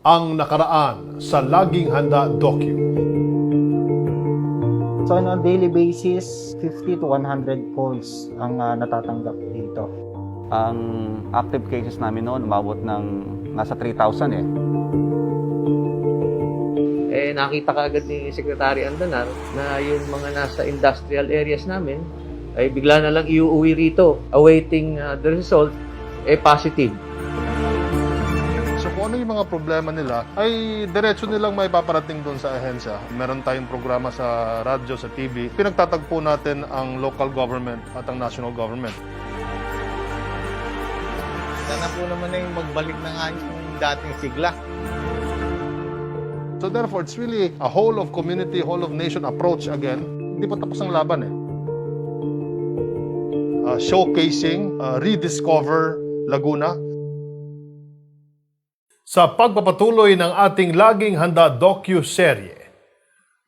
ang nakaraan sa Laging Handa Docu. So on a daily basis, 50 to 100 calls ang ah, natatanggap dito. Ang active cases namin noon umabot ng nasa 3,000 eh. eh nakita ka agad ni Secretary Andanar na yung mga nasa industrial areas namin ay bigla na lang iuwi rito awaiting uh, the result eh positive. Ano yung mga problema nila, ay diretso nilang may paparating doon sa ahensya. Meron tayong programa sa radyo, sa TV. Pinagtatagpo natin ang local government at ang national government. Sana po naman na yung magbalik na nga yung dating sigla. So therefore, it's really a whole of community, whole of nation approach again. Hindi pa tapos ang laban eh. Uh, showcasing, uh, rediscover Laguna, Sa pagpapatuloy ng ating Laging Handa docu-serye,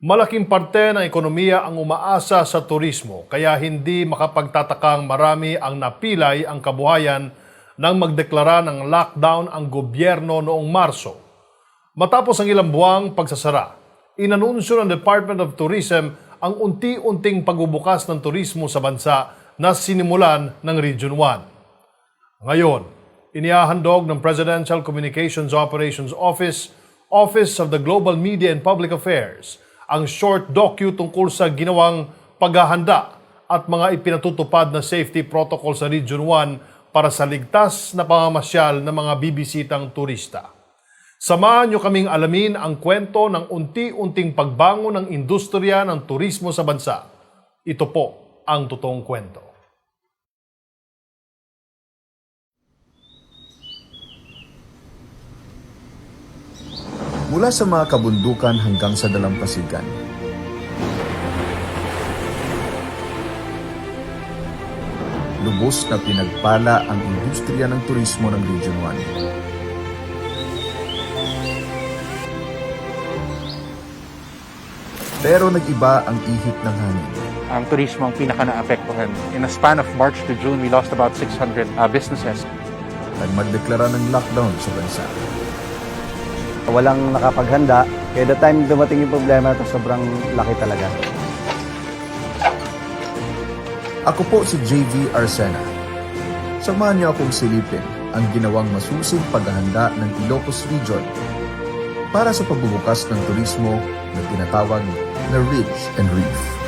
malaking parte ng ekonomiya ang umaasa sa turismo kaya hindi makapagtatakang marami ang napilay ang kabuhayan nang magdeklara ng lockdown ang gobyerno noong Marso. Matapos ang ilang buwang pagsasara, inanunsyo ng Department of Tourism ang unti-unting pagbubukas ng turismo sa bansa na sinimulan ng Region 1. Ngayon, inihahandog ng Presidential Communications Operations Office, Office of the Global Media and Public Affairs, ang short docu tungkol sa ginawang paghahanda at mga ipinatutupad na safety protocol sa Region 1 para sa ligtas na pamamasyal ng mga bibisitang turista. Samahan niyo kaming alamin ang kwento ng unti-unting pagbangon ng industriya ng turismo sa bansa. Ito po ang totoong kwento. Mula sa mga kabundukan hanggang sa dalampasigan. Lubos na pinagpala ang industriya ng turismo ng Region 1. Pero nag-iba ang ihip ng hangin. ang turismo ang pinaka naapektuhan. In a span of March to June, we lost about 600 uh, businesses. Nang magdeklara ng lockdown sa bansa. Walang nakapaghanda. Kaya the time dumating yung problema ito, sobrang laki talaga. Ako po si JV Arsena. Samahan niyo akong silipin ang ginawang masusing paghahanda ng Ilocos Region para sa pagbubukas ng turismo na tinatawag na Ridge and Reef.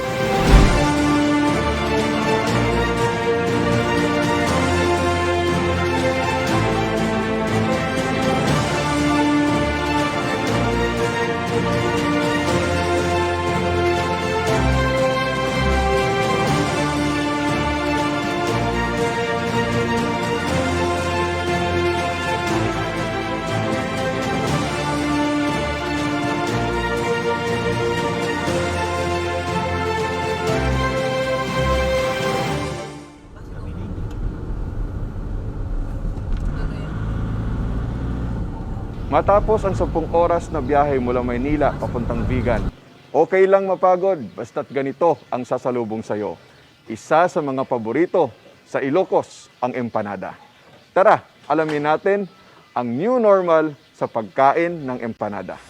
Matapos ang 10 oras na biyahe mula Maynila papuntang Vigan, okay lang mapagod basta't ganito ang sasalubong sa'yo. Isa sa mga paborito sa Ilocos ang empanada. Tara, alamin natin ang new normal sa pagkain ng empanada.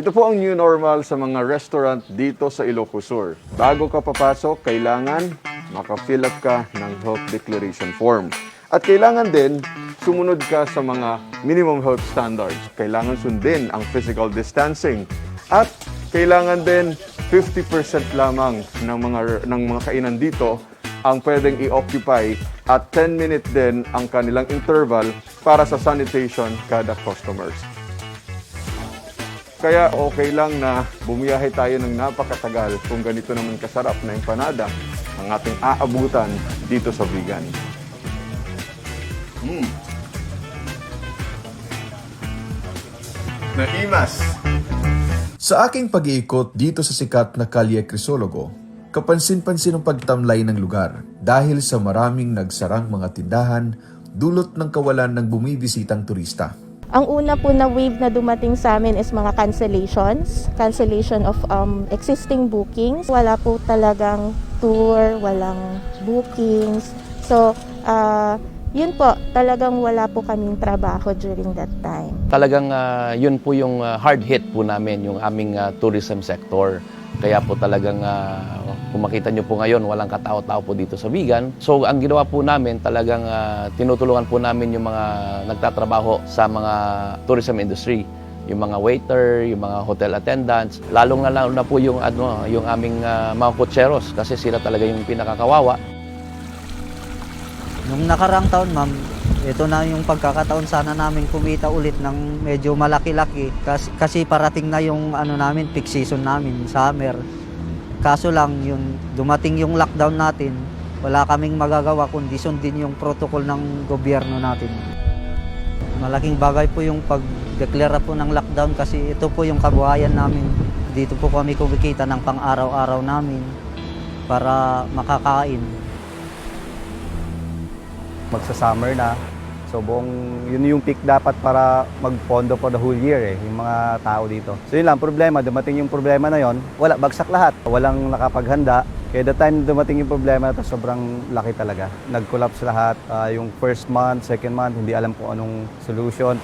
Ito po ang new normal sa mga restaurant dito sa Ilocos Sur. Bago ka papasok, kailangan maka-fill up ka ng health declaration form. At kailangan din sumunod ka sa mga minimum health standards. Kailangan sundin ang physical distancing. At kailangan din 50% lamang ng mga ng mga kainan dito ang pwedeng i-occupy at 10 minute din ang kanilang interval para sa sanitation kada customers. Kaya okay lang na bumiyahe tayo ng napakatagal kung ganito naman kasarap na empanada ang ating aabutan dito sa vegan. Mm. Naimas! Sa aking pag-iikot dito sa sikat na Kalye Crisologo, kapansin-pansin ang pagtamlay ng lugar dahil sa maraming nagsarang mga tindahan dulot ng kawalan ng bumibisitang turista. Ang una po na wave na dumating sa amin is mga cancellations, cancellation of um, existing bookings. Wala po talagang tour, walang bookings. So, ah, yun po, talagang wala po kaming trabaho during that time. Talagang ah, yun po yung ah, hard hit po namin, yung aming ah, tourism sector. Kaya po talagang, ah, kung makita nyo po ngayon, walang katao-tao po dito sa Vigan. So ang ginawa po namin, talagang ah, tinutulungan po namin yung mga nagtatrabaho sa mga tourism industry. Yung mga waiter, yung mga hotel attendants, lalong na lalo na po yung, ano, yung aming ah, mga kutseros kasi sila talaga yung pinakakawawa. Nung nakaraang taon, ma'am, ito na yung pagkakataon sana namin kumita ulit ng medyo malaki-laki kasi, kasi parating na yung ano namin peak season namin summer. Kaso lang yung dumating yung lockdown natin, wala kaming magagawa kundi sundin yung protocol ng gobyerno natin. Malaking bagay po yung pagdeklara po ng lockdown kasi ito po yung kabuhayan namin. Dito po kami kumikita ng pang-araw-araw namin para makakain. Magsa-summer na. So buong yun yung peak dapat para magpondo for the whole year eh, yung mga tao dito. So yun lang, problema, dumating yung problema na yon, wala, bagsak lahat. Walang nakapaghanda. Kaya the time dumating yung problema na sobrang laki talaga. Nag-collapse lahat. Ah, yung first month, second month, hindi alam kung anong solution.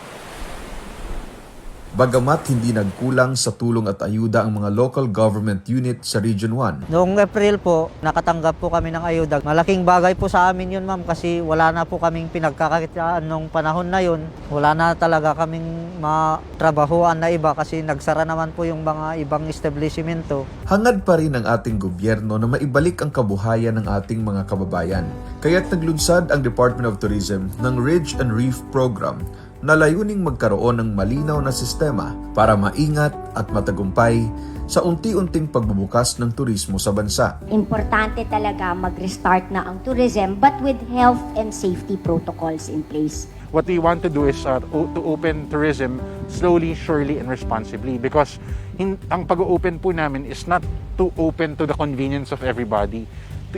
Bagamat hindi nagkulang sa tulong at ayuda ang mga local government unit sa Region 1, Noong April po, nakatanggap po kami ng ayuda. Malaking bagay po sa amin yun ma'am kasi wala na po kaming pinagkakakitaan nung panahon na yun. Wala na talaga kaming matrabahuan na iba kasi nagsara naman po yung mga ibang establishmento. hangad pa rin ng ating gobyerno na maibalik ang kabuhayan ng ating mga kababayan. Kaya't naglunsad ang Department of Tourism ng Ridge and Reef Program na layuning magkaroon ng malinaw na sistema para maingat at matagumpay sa unti-unting pagbubukas ng turismo sa bansa. Importante talaga mag-restart na ang tourism but with health and safety protocols in place. What we want to do is uh, to open tourism slowly, surely, and responsibly because hin- ang pag-open po namin is not to open to the convenience of everybody.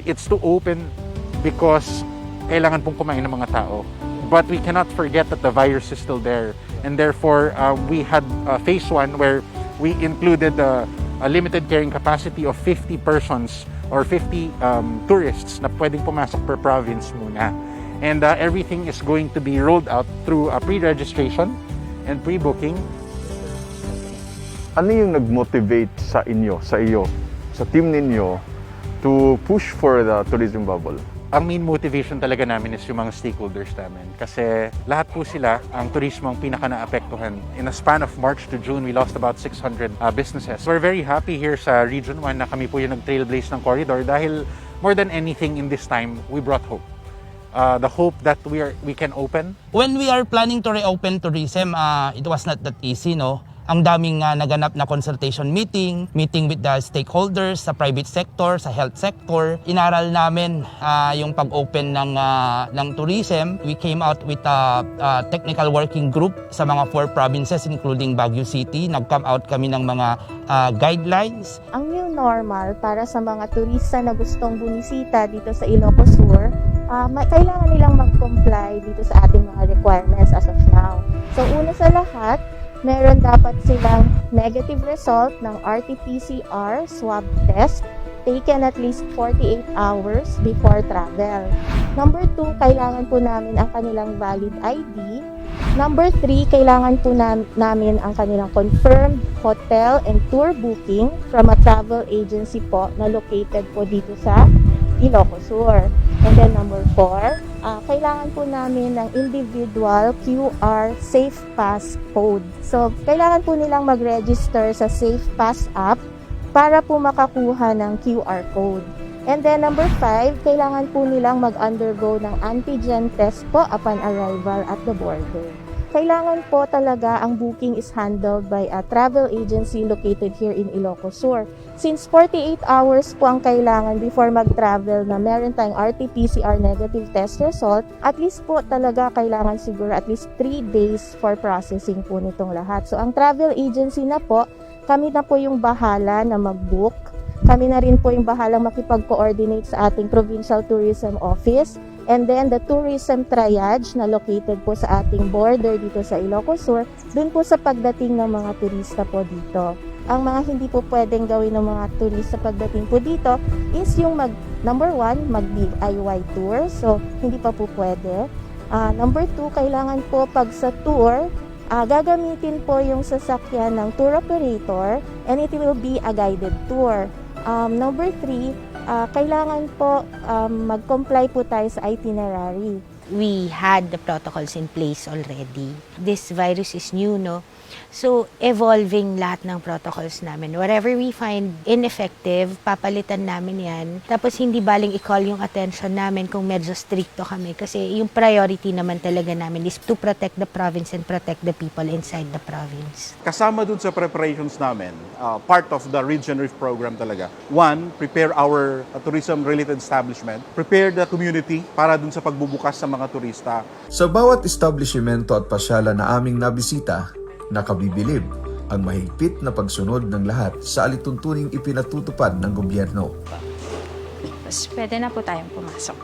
It's to open because kailangan pong kumain ng mga tao. But we cannot forget that the virus is still there. And therefore, uh, we had uh, phase one where we included uh, a limited carrying capacity of 50 persons or 50 um, tourists na pwedeng pumasok per province muna. And uh, everything is going to be rolled out through a pre-registration and pre-booking. Ano yung nag-motivate sa inyo, sa iyo, sa team ninyo to push for the tourism bubble? Ang main motivation talaga namin is yung mga stakeholders namin. Kasi lahat po sila, ang turismo ang pinaka naapektuhan. In a span of March to June, we lost about 600 uh, businesses. We're very happy here sa Region 1 na kami po yung nag-trailblaze ng corridor dahil more than anything in this time, we brought hope. Uh, the hope that we are we can open When we are planning to reopen tourism, uh, it was not that easy, no? Ang daming uh, naganap na consultation meeting, meeting with the stakeholders sa private sector, sa health sector. Inaral namin uh, yung pag-open ng, uh, ng tourism. We came out with a, a technical working group sa mga four provinces including Baguio City. Nag-come out kami ng mga uh, guidelines Ang new normal para sa mga turista na gustong bumisita dito sa Ilocos Sur, ma- kailangan nilang mag-comply dito sa ating mga requirements as of now. So una sa lahat, meron dapat silang negative result ng RT-PCR swab test taken at least 48 hours before travel. Number 2, kailangan po namin ang kanilang valid ID. Number 3, kailangan po nam- namin ang kanilang confirmed hotel and tour booking from a travel agency po na located po dito sa Ilocos Sur. And then number 4, ah, kailangan po namin ng individual QR Safe Pass code. So, kailangan po nilang mag-register sa Safe Pass app para po makakuha ng QR code. And then number 5, kailangan po nilang mag-undergo ng antigen test po upon arrival at the border. Kailangan po talaga ang booking is handled by a travel agency located here in Ilocos Sur. Since 48 hours po ang kailangan before mag-travel na meron tayong RT-PCR negative test result, at least po talaga kailangan siguro at least 3 days for processing po nitong lahat. So ang travel agency na po, kami na po yung bahala na mag-book. Kami na rin po yung bahalang makipag-coordinate sa ating Provincial Tourism Office And then the tourism triage na located po sa ating border dito sa Ilocos Sur, dun po sa pagdating ng mga turista po dito. Ang mga hindi po pwedeng gawin ng mga turista pagdating po dito is yung mag, number one, mag DIY tour. So, hindi pa po pwede. Ah, number two, kailangan po pag sa tour, ah, gagamitin po yung sasakyan ng tour operator and it will be a guided tour. Um, number three, ah, kailangan po um, mag-comply po tayo sa itinerary. we had the protocols in place already. This virus is new, no? So, evolving lahat ng protocols namin. Whatever we find ineffective, papalitan namin yan. Tapos, hindi baling i-call yung attention namin kung medyo stricto kami. Kasi yung priority naman talaga namin is to protect the province and protect the people inside the province. Kasama dun sa preparations namin, uh, part of the Regenerate program talaga. One, prepare our uh, tourism-related establishment. Prepare the community para dun sa pagbubukas sa mga turista. Sa bawat establishmento at pasyala na aming nabisita, nakabibilib ang mahigpit na pagsunod ng lahat sa alituntuning ipinatutupad ng gobyerno. Tapos, pwede na po tayong pumasok.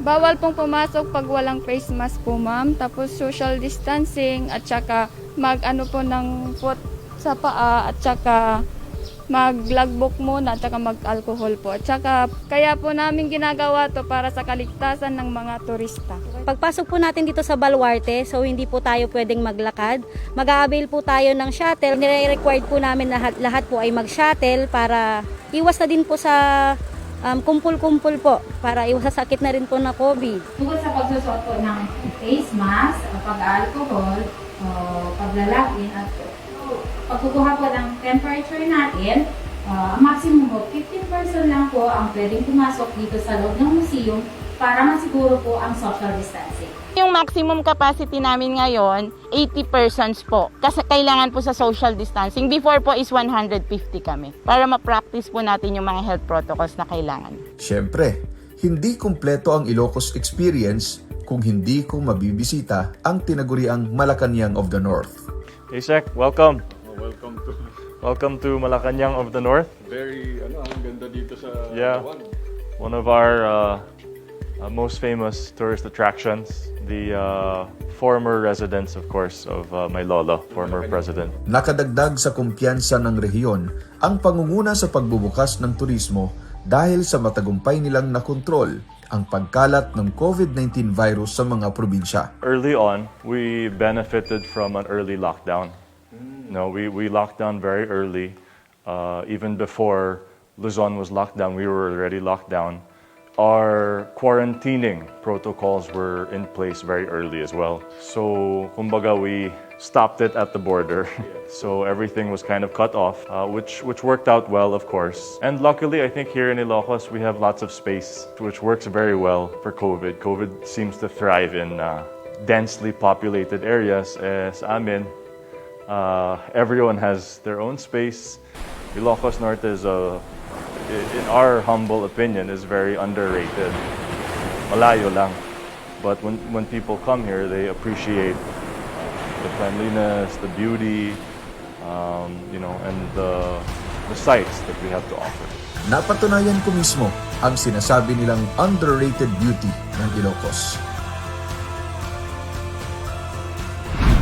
Bawal pong pumasok pag walang face mask po, ma'am. Tapos social distancing at saka mag ano po ng foot sa paa at saka mag-logbook muna at saka mag-alcohol po. At saka kaya po namin ginagawa to para sa kaligtasan ng mga turista. Pagpasok po natin dito sa Baluarte, so hindi po tayo pwedeng maglakad. Mag-a-avail po tayo ng shuttle. Nire-required po namin lahat, lahat po ay mag-shuttle para iwas na din po sa um, kumpul-kumpul po para iwas sa sakit na rin po na COVID. Tungkol sa pagsusot po ng face mask, pag-alcohol, paglalagin at pagkukuha po ng temperature natin, uh, maximum po 15 person lang po ang pwedeng pumasok dito sa loob ng museum para masiguro po ang social distancing. Yung maximum capacity namin ngayon, 80 persons po. Kasi kailangan po sa social distancing. Before po is 150 kami. Para ma-practice po natin yung mga health protocols na kailangan. Siyempre, hindi kumpleto ang Ilocos experience kung hindi ko mabibisita ang tinaguriang Malacanang of the North. Hey Sek, welcome. Welcome to Welcome to Malacanang of the North. very ano ang ganda dito sa Yeah. One of our uh, uh, most famous tourist attractions. The uh, former residence, of course, of uh, my lolo, former president. Nakadagdag sa kumpiyansa ng rehiyon ang pangunguna sa pagbubukas ng turismo dahil sa matagumpay nilang nakontrol ang pagkalat ng COVID-19 virus sa mga probinsya. Early on, we benefited from an early lockdown. No, we, we locked down very early. Uh, even before Luzon was locked down, we were already locked down. Our quarantining protocols were in place very early as well. So, kumbaga, we stopped it at the border. so everything was kind of cut off, uh, which, which worked out well, of course. And luckily, I think here in Ilocos, we have lots of space, which works very well for COVID. COVID seems to thrive in uh, densely populated areas. Eh, sa amin, uh, everyone has their own space. Ilocos Norte is a, in our humble opinion, is very underrated. Malayo lang. But when, when people come here, they appreciate the cleanliness, the beauty, um, you know, and the, the sights that we have to offer. Napatunayan ko mismo ang sinasabi nilang underrated beauty ng Ilocos.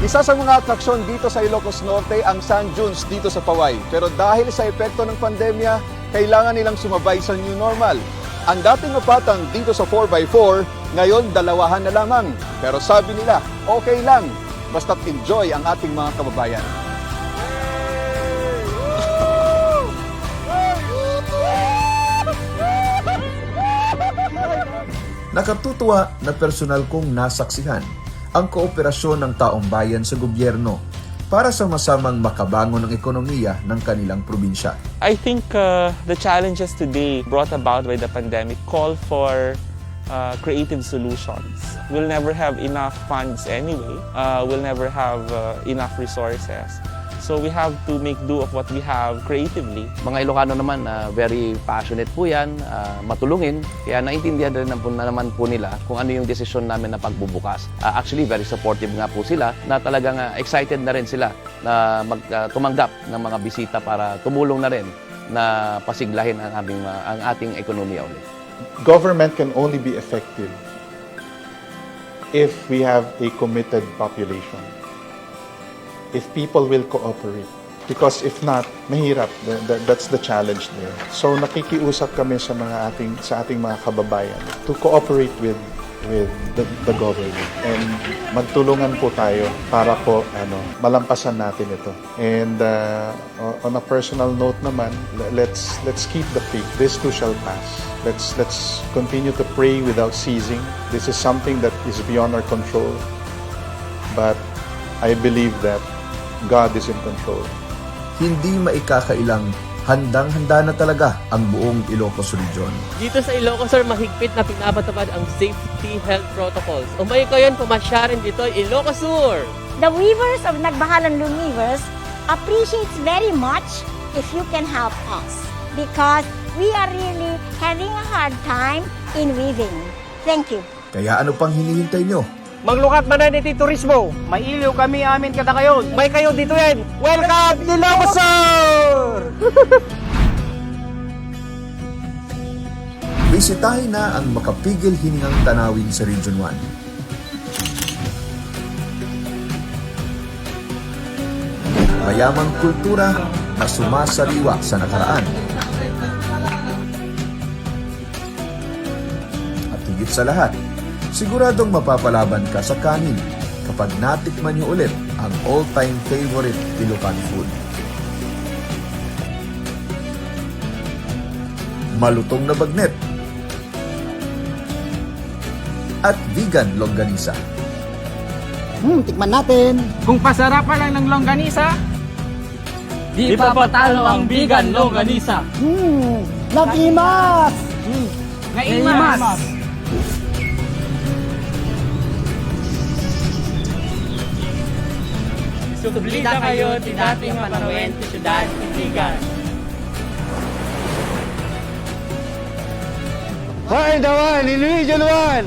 Isa sa mga atraksyon dito sa Ilocos Norte ang Sand Dunes dito sa Paway. Pero dahil sa epekto ng pandemya, kailangan nilang sumabay sa new normal. Ang dating mapatang dito sa 4x4, ngayon dalawahan na lamang. Pero sabi nila, okay lang, basta't enjoy ang ating mga kababayan. Nakatutuwa na personal kong nasaksihan ang kooperasyon ng taong bayan sa gobyerno para sa masamang makabangon ng ekonomiya ng kanilang probinsya. I think uh, the challenges today brought about by the pandemic call for uh, creative solutions. We'll never have enough funds anyway. Uh, we'll never have uh, enough resources. So we have to make do of what we have creatively. Mga Ilocano naman, ah, very passionate po yan, ah, matulungin. Kaya naintindihan rin na po, na naman po nila kung ano yung desisyon namin na pagbubukas. Ah, actually, very supportive nga po sila na talagang ah, excited na rin sila na mag, ah, tumanggap ng mga bisita para tumulong na rin na pasiglahin ang, aming, mga- ang ating ekonomiya ulit. government can only be effective if we have a committed population. If people will cooperate. Because if not, mahirap. Th- th- That's the challenge there. So nakikiusap kami sa mga ating sa ating mga kababayan to cooperate with with the, the government and magtulungan po tayo para po ano malampasan natin ito. And uh, on a personal note naman, le- let's let's keep the faith. This too shall pass. Let's let's continue to pray without ceasing. This is something that is beyond our control. But I believe that God is in control. Hindi maikakailang handang-handa na talaga ang buong Ilocos Region. Dito sa Ilocos, sir, mahigpit na pinapatupad ang safety health protocols. Umay ko yun, pumasya rin dito, Ilocos Sur! The weavers of Nagbahalan Loom Weavers appreciates very much if you can help us because we are really having a hard time in weaving. Thank you. Kaya ano pang hinihintay nyo? Maglukat man na dito turismo. May iliw kami amin kada kayon. May kayo dito yan. Welcome Ilocos Sur! Bisitahin na ang makapigil hiningang tanawin sa Region 1. Mayamang kultura na sumasariwa sa nakaraan. At higit sa lahat, siguradong mapapalaban ka sa kanin kapag natikman niyo ulit ang all-time favorite Ilocano food. Malutong na bagnet at vegan longganisa. Hmm, tikman natin. Kung pasarapan lang ng longganisa, Di pa patalo ang vegan longganisa. hmm, nag-imas! Hmm, naimas! Sublida kayo, tinating panawin, syudad, Itigan. Find the one in Region 1!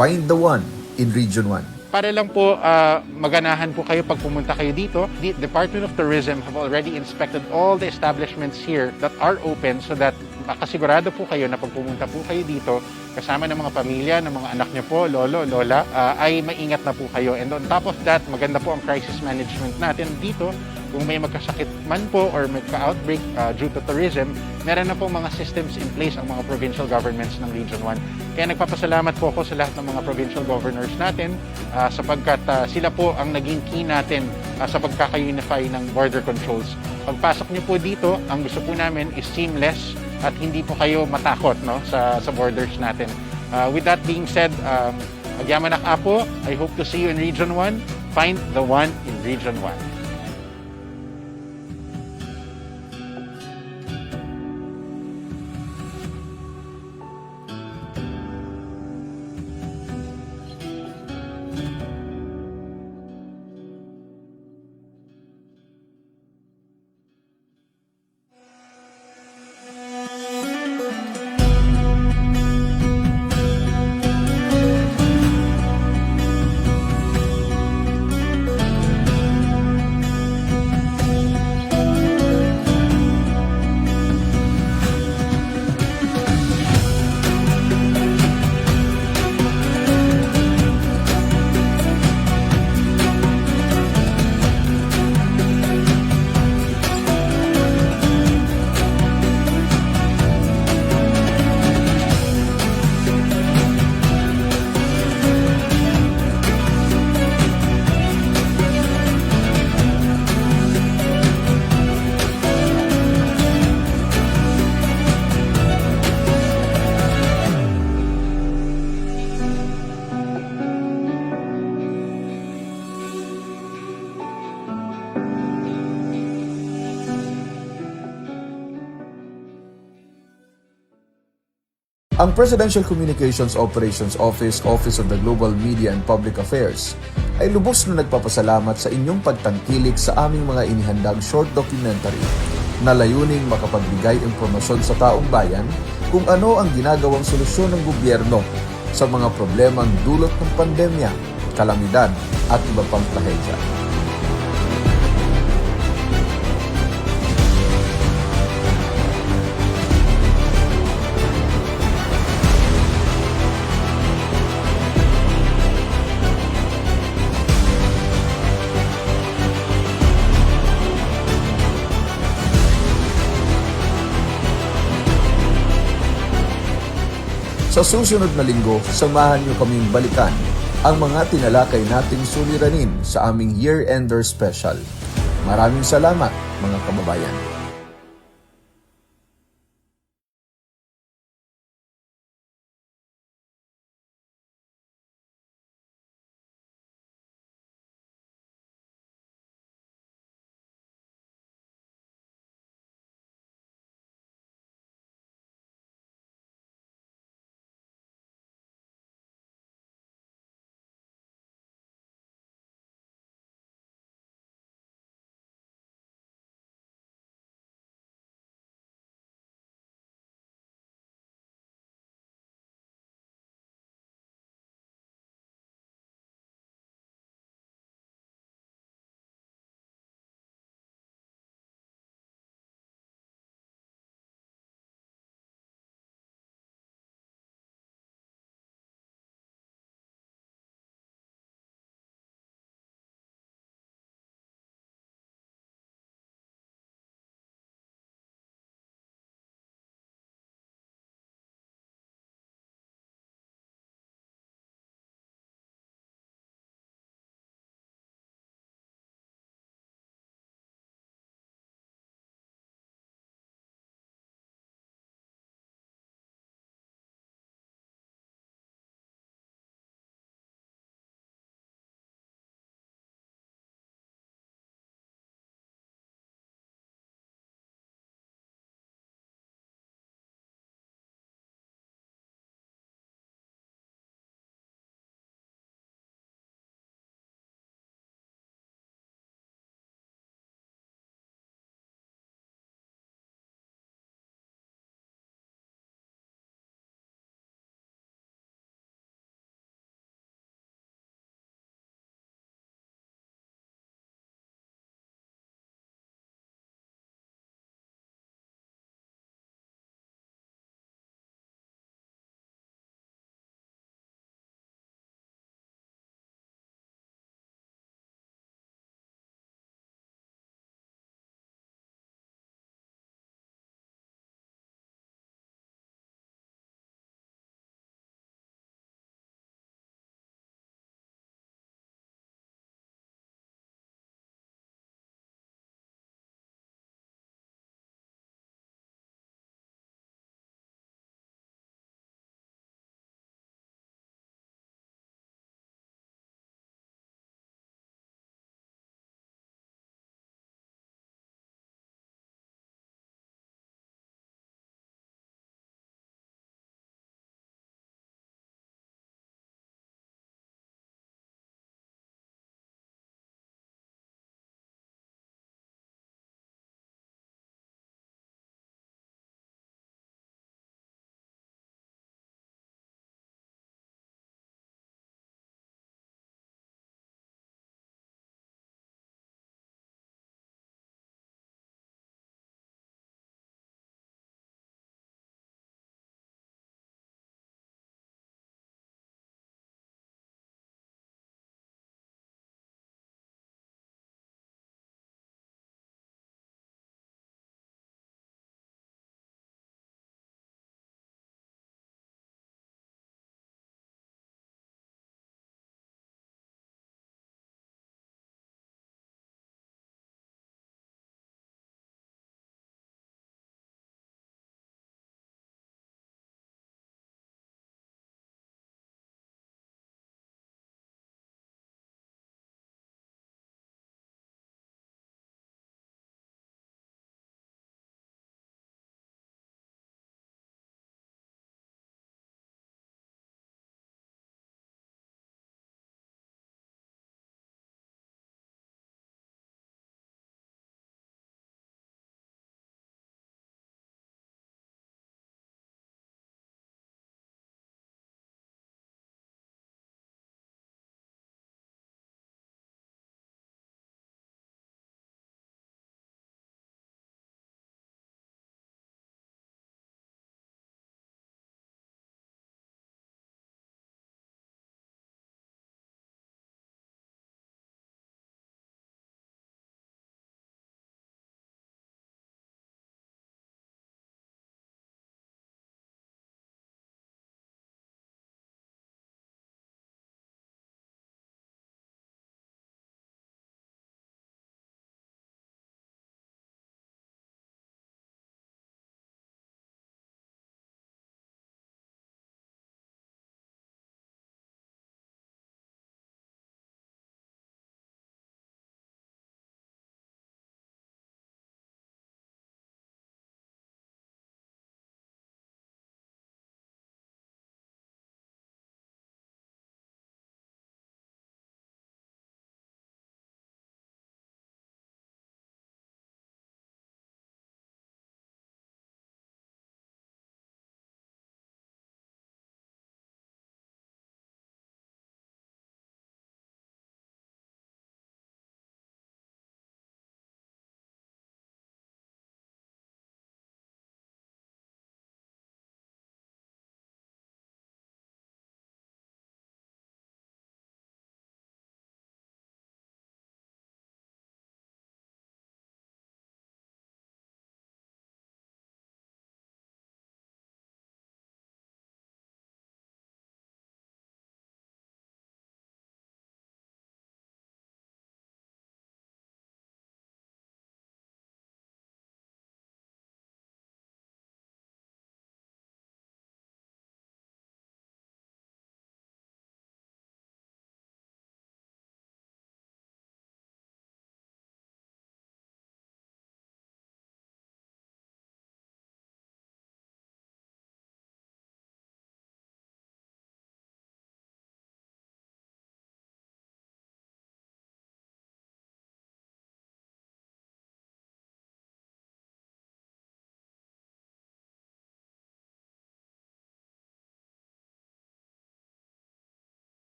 Find the one in Region 1. Para lang po ah, maganahan po kayo pag pumunta kayo dito, the Department of Tourism have already inspected all the establishments here that are open so that makasigurado po kayo na pag pumunta po kayo dito, kasama ng mga pamilya, ng mga anak niyo po, lolo, lola, ah, ay maingat na po kayo. And on top of that, maganda po ang crisis management natin dito. Kung may magkasakit man po or magka-outbreak ah, due to tourism, meron na po mga systems in place ang mga provincial governments ng Region 1. Kaya nagpapasalamat po ako sa lahat ng mga provincial governors natin ah, sapagkat ah, sila po ang naging key natin ah, sa pagkaka-unify ng border controls. Pagpasok niyo po dito, ang gusto po namin is seamless at hindi po kayo matakot no, sa, sa borders natin. Ah, with that being said, um, Agyamanak Apo, I hope to see you in Region 1. Find the one in Region 1. Ang Presidential Communications Operations Office, Office of the Global Media and Public Affairs, ay lubos na nagpapasalamat sa inyong pagtangkilik sa aming mga inihandang short documentary na layuning makapagbigay impormasyon sa taong bayan kung ano ang ginagawang solusyon ng gobyerno sa mga problemang dulot ng pandemya, kalamidad at iba pang trahedya. Sa susunod na linggo, samahan niyo kaming balikan ang mga tinalakay nating suliranin sa aming Year Ender Special. Maraming salamat mga kababayan.